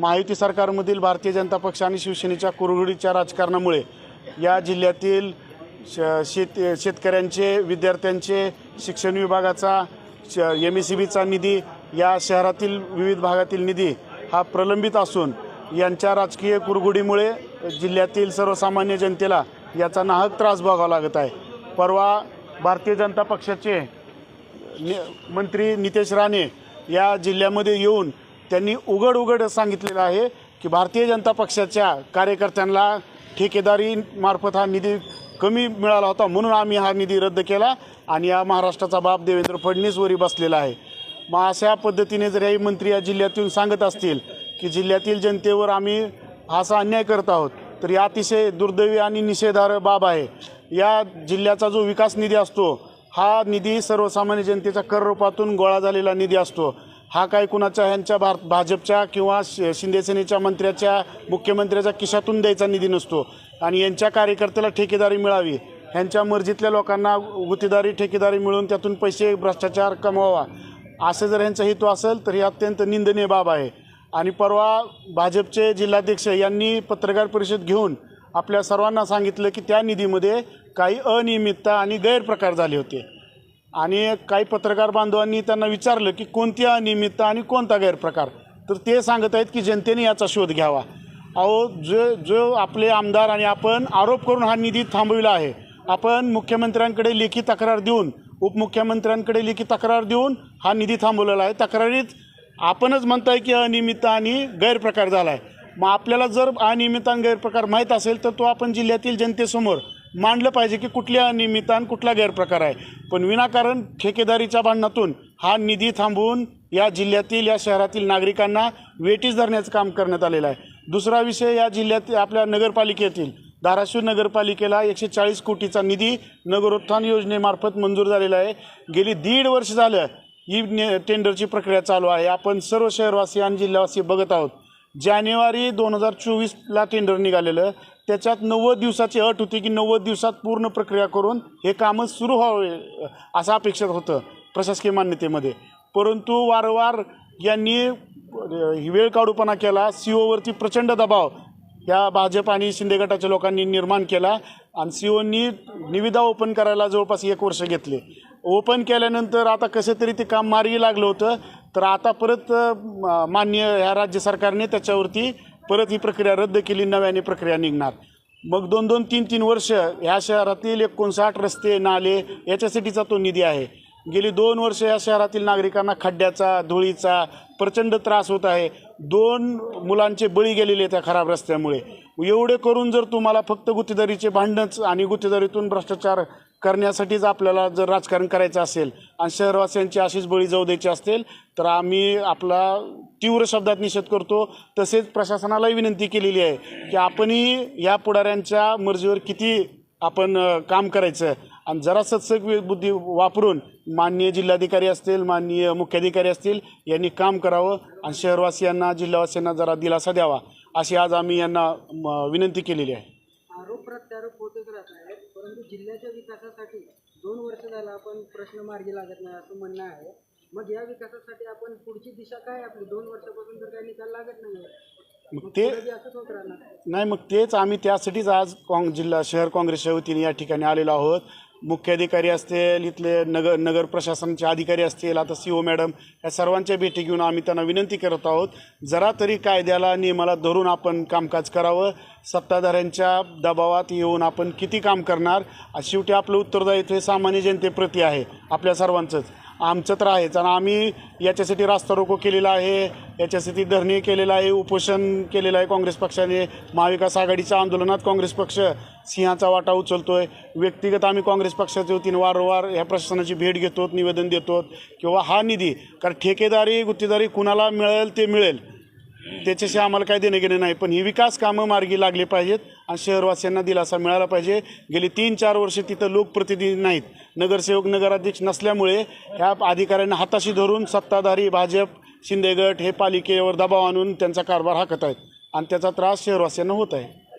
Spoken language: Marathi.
महायुती सरकारमधील भारतीय जनता पक्ष आणि शिवसेनेच्या कुरघोडीच्या राजकारणामुळे या जिल्ह्यातील श शेत शेतकऱ्यांचे विद्यार्थ्यांचे शिक्षण विभागाचा श एम ई सी बीचा निधी या शहरातील विविध भागातील निधी हा प्रलंबित असून यांच्या राजकीय कुरघुडीमुळे जिल्ह्यातील सर्वसामान्य जनतेला याचा नाहक त्रास भोगावा लागत आहे. परवा भारतीय जनता पक्षाचे नि मंत्री नितेश राणे या जिल्ह्यामध्ये येऊन त्यांनी उघड उघड सांगितलेलं आहे की भारतीय जनता पक्षाच्या कार्यकर्त्यांना ठेकेदारी मार्फत हा निधी कमी मिळाला होता म्हणून आम्ही हा निधी रद्द केला आणि या महाराष्ट्राचा बाप देवेंद्र फडणीसवरी बसलेला आहे. मग अशा पद्धतीने जर हे मंत्री या जिल्ह्यातून सांगत असतील की जिल्ह्यातील जनतेवर आम्ही असा अन्याय करत आहोत तर या अतिशय दुर्दैवी आणि निषेधार्ह बाब आहे. या जिल्ह्याचा जो विकास निधी असतो हा निधी सर्वसामान्य जनतेच्या कर रूपातून गोळा झालेला निधी असतो. हा काय कुणाचा ह्यांच्या भार भाजपच्या किंवा शि मंत्र्याच्या मुख्यमंत्र्याच्या किशातून द्यायचा निधी नसतो. आणि यांच्या कार्यकर्त्याला ठेकेदारी मिळावी. ह्यांच्या मर्जीतल्या लोकांना गुत्तेदारी ठेकेदारी मिळून त्यातून पैसे भ्रष्टाचार कमवावा. असं जर ह्यांचा हेतू असेल तर ही अत्यंत निंदनीय बाब आहे. आणि परवा भाजपचे जिल्हाध्यक्ष यांनी पत्रकार परिषद घेऊन आपल्या सर्वांना सांगितलं की त्या निधीमध्ये काही अनियमितता आणि गैरप्रकार झाले होते. आणि काही पत्रकार बांधवांनी त्यांना विचारलं की कोणती अनियमितता आणि कोणता गैरप्रकार? तर ते सांगत आहेत की जनतेने याचा शोध घ्यावा. अहो जो जो आपले आमदार आणि आपण आरोप करून हा निधी थांबविला आहे आपण मुख्यमंत्र्यांकडे लेखी तक्रार देऊन उपमुख्यमंत्र्यांकडे लेखी तक्रार देऊन हा निधी थांबवलेला आहे. तक्रारीत आपणच म्हणताय की अनियमितता आणि गैरप्रकार झाला आहे मग आपल्याला जर अनियमित आणि गैरप्रकार माहीत असेल तर तो आपण जिल्ह्यातील जनतेसमोर मांडलं पाहिजे की कुठल्या अनियमितता कुठला गैरप्रकार आहे. पण विनाकारण ठेकेदारीच्या भांडणातून हा निधी थांबवून या जिल्ह्यातील या शहरातील नागरिकांना वेटीस धरण्याचं काम करण्यात आलेलं आहे. दुसरा विषय या जिल्ह्यात आपल्या नगरपालिकेतील धाराशिव नगरपालिकेला एकशे चाळीस कोटीचा निधी नगरोत्थान योजनेमार्फत मंजूर झालेला आहे. गेली दीड वर्ष झालं ही ने टेंडरची प्रक्रिया चालू आहे. आपण सर्व शहरवासी आणि जिल्हावासी बघत आहोत. जानेवारी दोन हजार चोवीसला टेंडर निघालेलं. त्याच्यात नव्वद दिवसाची अट होती की नव्वद दिवसात पूर्ण प्रक्रिया करून हे कामं सुरू व्हावे असं अपेक्षित होतं प्रशासकीय मान्यतेमध्ये. परंतु वारंवार यांनी वेळ काढूपणा केला सी ओवरती प्रचंड दबाव. या भाजप आणि शिंदे गटाच्या लोकांनी निर्माण केला आणि सी ओनी निविदा ओपन करायला जवळपास एक वर्ष घेतले. ओपन केल्यानंतर आता कसं तरी ते काम मार्गी लागलं होतं. तर आता परत मान्य ह्या राज्य सरकारने त्याच्यावरती परत ही प्रक्रिया रद्द केली नव्याने प्रक्रिया निघणार. मग दोन दोन तीन तीन वर्ष ह्या शहरातील एकोणसाठ रस्ते नाले याच्यासाठीचा तो निधी आहे. गेली दोन वर्ष या शहरातील नागरिकांना खड्ड्याचा धुळीचा प्रचंड त्रास होत आहे. दोन मुलांचे बळी गेलेले त्या खराब रस्त्यामुळे. एवढे करून जर तुम्हाला फक्त गुत्तेदारीचे भांडणच आणि गुत्तेदारीतून भ्रष्टाचार करण्यासाठीच आपल्याला जर राजकारण करायचं असेल आणि शहरवासियांची अशीच बळी जाऊ द्यायची असेल तर आम्ही आपला तीव्र शब्दात निषेध करतो. तसेच प्रशासनालाही विनंती केलेली आहे की आपणही या पुढाऱ्यांच्या मर्जीवर किती आपण काम करायचं. आणि जरा सत्सक बुद्धी वापरून माननीय जिल्हाधिकारी असतील माननीय मुख्याधिकारी असतील यांनी काम करावं आणि शहरवासियांना जिल्हावासियांना जरा दिलासा द्यावा. अशी आज आम्ही यांना म, विनंती केलेली आहे आरोप प्रत्यारोप होतच राहत आहेत विकासासाठी दोन वर्ष झालं आपण प्रश्न मार्गी लागत नाही असं म्हणणं आहे. मग या विकासासाठी आपण पुढची दिशा काय आपली? दोन वर्षापासून जर काही निकाल लागत नाही मग ते असंच होत राहणार. नाही मग तेच आम्ही त्यासाठीच आज काँग जिल्हा शहर काँग्रेसच्या वतीने या ठिकाणी आलेलो आहोत. मुख्याधिकारी असतील इथले नगर नगर प्रशासनाचे अधिकारी असतील आता सी ओ मॅडम या सर्वांच्या भेटी घेऊन आम्ही त्यांना विनंती करत आहोत जरा तरी कायद्याला नियमाला धरून आपण कामकाज करावं सत्ताधाऱ्यांच्या दबावात येऊन आपण किती काम करणार शेवटी आपलं उत्तरदायित्व हे सामान्य जनतेप्रती आहे आपल्या सर्वांचंच. आमचं तर आहेच. आणि आम्ही याच्यासाठी रास्ता रोको केलेला आहे. याच्यासाठी धरणे केलेलं आहे. उपोषण केलेलं आहे काँग्रेस पक्षाने. महाविकास आघाडीच्या आंदोलनात काँग्रेस पक्ष सिंहाचा वाटा उचलतो आहे व्यक्तिगत आम्ही काँग्रेस पक्षाच्या वतीने वारंवार ह्या प्रशासनाची भेट घेतो निवेदन देतो किंवा हा निधी कारण ठेकेदारी गुत्तेदारी कुणाला मिळेल ते मिळेल. त्याच्याशी आम्हाला काही देणं घेणं नाही पण ही विकास कामं मार्गी लागली पाहिजेत आणि शहरवासियांना दिलासा मिळाला पाहिजे. गेली तीन चार वर्ष तिथं लोकप्रतिनिधी नाहीत. नगरसेवक नगराध्यक्ष नसल्यामुळे ह्या अधिकाऱ्यांना हाताशी धरून सत्ताधारी भाजप शिंदेगट हे पालिकेवर दबाव आणून त्यांचा कारभार हाकत आहेत आणि त्याचा त्रास शहरवासियांना होत आहे.